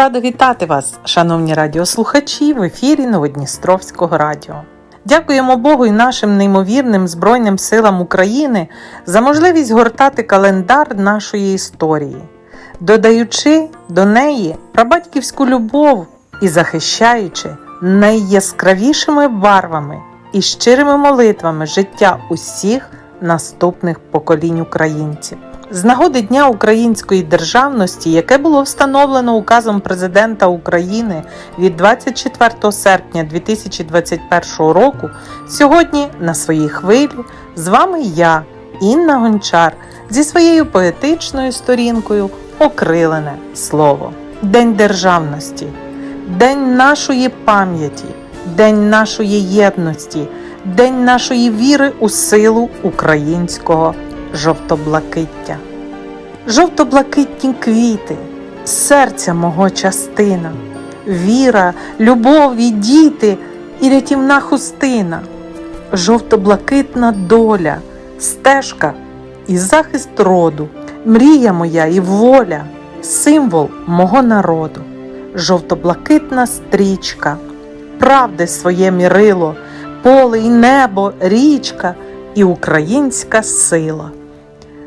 Рада вітати вас, шановні радіослухачі, в ефірі Новодністровського радіо. Дякуємо Богу і нашим неймовірним Збройним силам України за можливість гортати календар нашої історії, додаючи до неї прабатьківську любов і захищаючи найяскравішими барвами і щирими молитвами життя усіх наступних поколінь українців. З нагоди Дня української державності, яке було встановлено указом президента України від 24 серпня 2021 року, сьогодні на своїй хвилі з вами я, Інна Гончар, зі своєю поетичною сторінкою Окрилене слово. День державності, День нашої пам'яті, День нашої єдності, День нашої віри у силу українського жовто-блакиття. Жовто-блакитні квіти, серця мого частина, віра, любов і діти і рятівна хустина, жовто-блакитна доля, стежка і захист роду, мрія моя і воля, символ мого народу, жовто-блакитна стрічка, правди своє мірило, поле і небо, річка і українська сила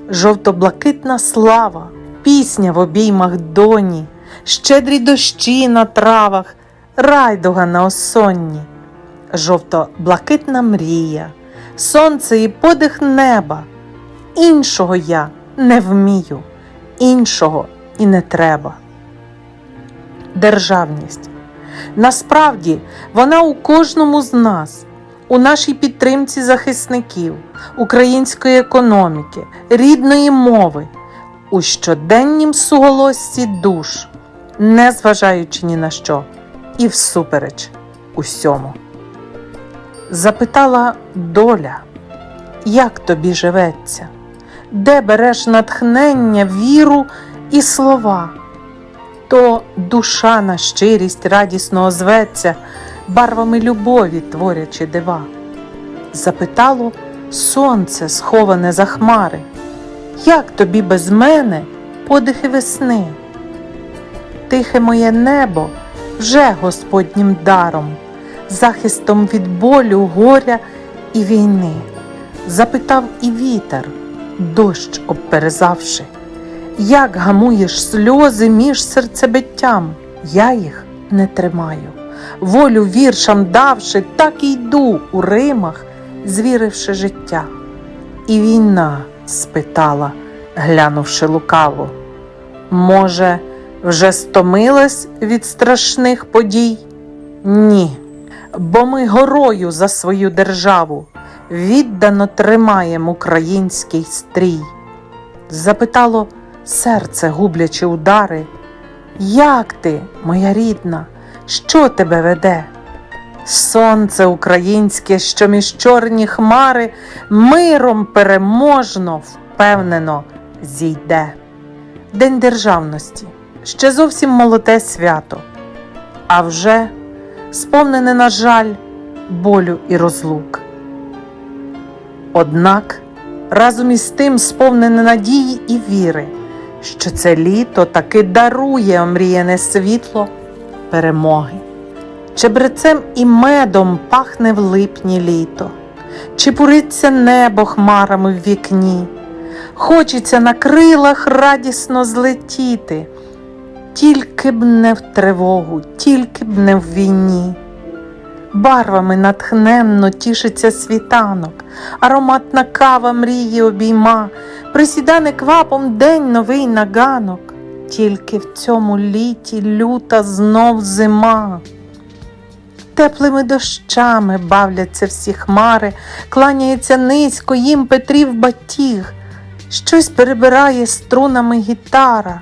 жовто-блакитна слава, пісня в обіймах доні, щедрі дощі на травах, райдуга на осонні, жовто-блакитна мрія, сонце і подих неба. Іншого я не вмію, іншого і не треба. Державність. Насправді вона у кожному з нас у нашій підтримці захисників, української економіки, рідної мови, у щоденнім суголоссі душ, не зважаючи ні на що, і всупереч усьому. Запитала доля, як тобі живеться, де береш натхнення, віру і слова, то душа на щирість радісно озветься барвами любові творячи дива. Запитало сонце, сховане за хмари, як тобі без мене подихи весни? Тихе моє небо вже Господнім даром, захистом від болю, горя і війни. Запитав і вітер, дощ обперезавши, як гамуєш сльози між серцебиттям, я їх не тримаю волю віршам давши, так і йду у Римах, звіривши життя. І війна спитала, глянувши лукаво. Може, вже стомилась від страшних подій? Ні, бо ми горою за свою державу віддано тримаємо український стрій. Запитало серце, гублячи удари, як ти, моя рідна? Що тебе веде? Сонце українське, що між чорні хмари, миром переможно, впевнено зійде. День державності ще зовсім молоде свято, а вже сповнене, на жаль, болю і розлук. Однак разом із тим сповнене надії і віри, що це літо таки дарує омріяне світло перемоги. Чебрецем і медом пахне в липні літо, чепуриться небо хмарами в вікні, хочеться на крилах радісно злетіти, тільки б не в тривогу, тільки б не в війні. Барвами натхненно тішиться світанок, ароматна кава мрії обійма, присідане квапом день новий наганок тільки в цьому літі люта знов зима. Теплими дощами бавляться всі хмари, кланяється низько їм Петрів батіг, щось перебирає струнами гітара,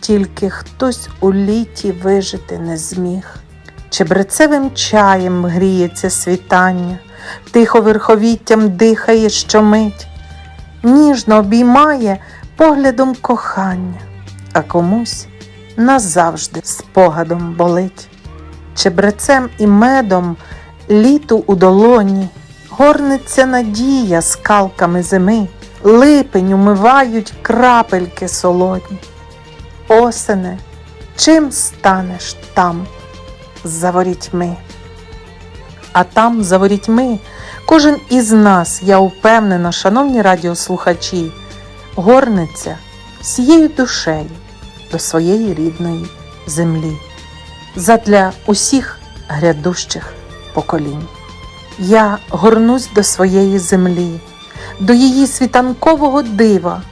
тільки хтось у літі вижити не зміг. Чебрецевим чаєм гріється світання, тихо верховіттям дихає щомить, ніжно обіймає поглядом кохання а комусь назавжди спогадом болить. Чебрецем і медом літу у долоні, горниться надія скалками зими, липень умивають крапельки солоні. Осене, чим станеш там за ворітьми. А там, за ворітьми, кожен із нас, я упевнена, шановні радіослухачі, горниться всією душею до своєї рідної землі, задля усіх грядущих поколінь. Я горнусь до своєї землі, до її світанкового дива,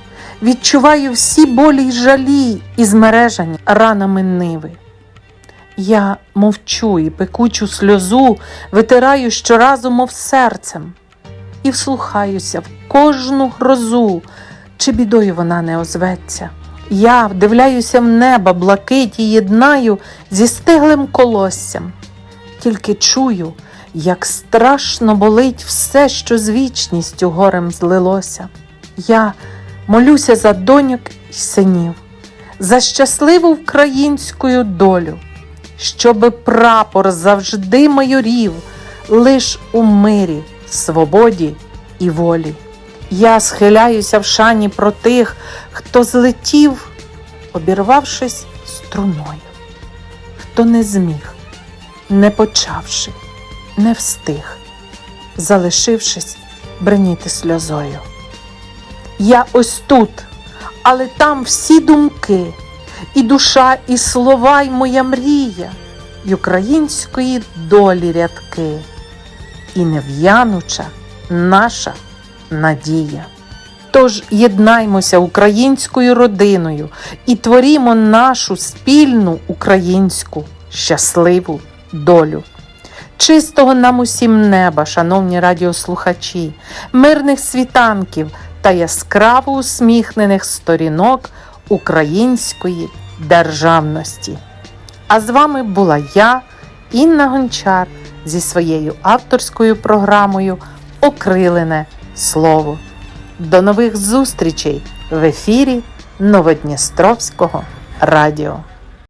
відчуваю всі болі й жалі і змережані ранами ниви. Я мовчу і пекучу сльозу витираю щоразу, мов серцем, і вслухаюся в кожну грозу, чи бідою вона не озветься. Я вдивляюся в небо, блакить і єднаю зі стиглим колоссям, тільки чую, як страшно болить все, що з вічністю горем злилося. Я молюся за доньок і синів, за щасливу українську долю, щоби прапор завжди майорів лиш у мирі, свободі і волі. Я схиляюся в шані про тих, хто злетів, обірвавшись струною, хто не зміг, не почавши, не встиг, залишившись бреніти сльозою. Я ось тут, але там всі думки, і душа, і слова, й моя мрія, й української долі рядки, і нев'януча наша надія. Тож єднаймося українською родиною і творімо нашу спільну українську щасливу долю. Чистого нам усім неба, шановні радіослухачі, мирних світанків та яскраво усміхнених сторінок української державності. А з вами була я, Інна Гончар, зі своєю авторською програмою Окрилене слово. До нових зустрічей в ефірі Новодністровського радіо.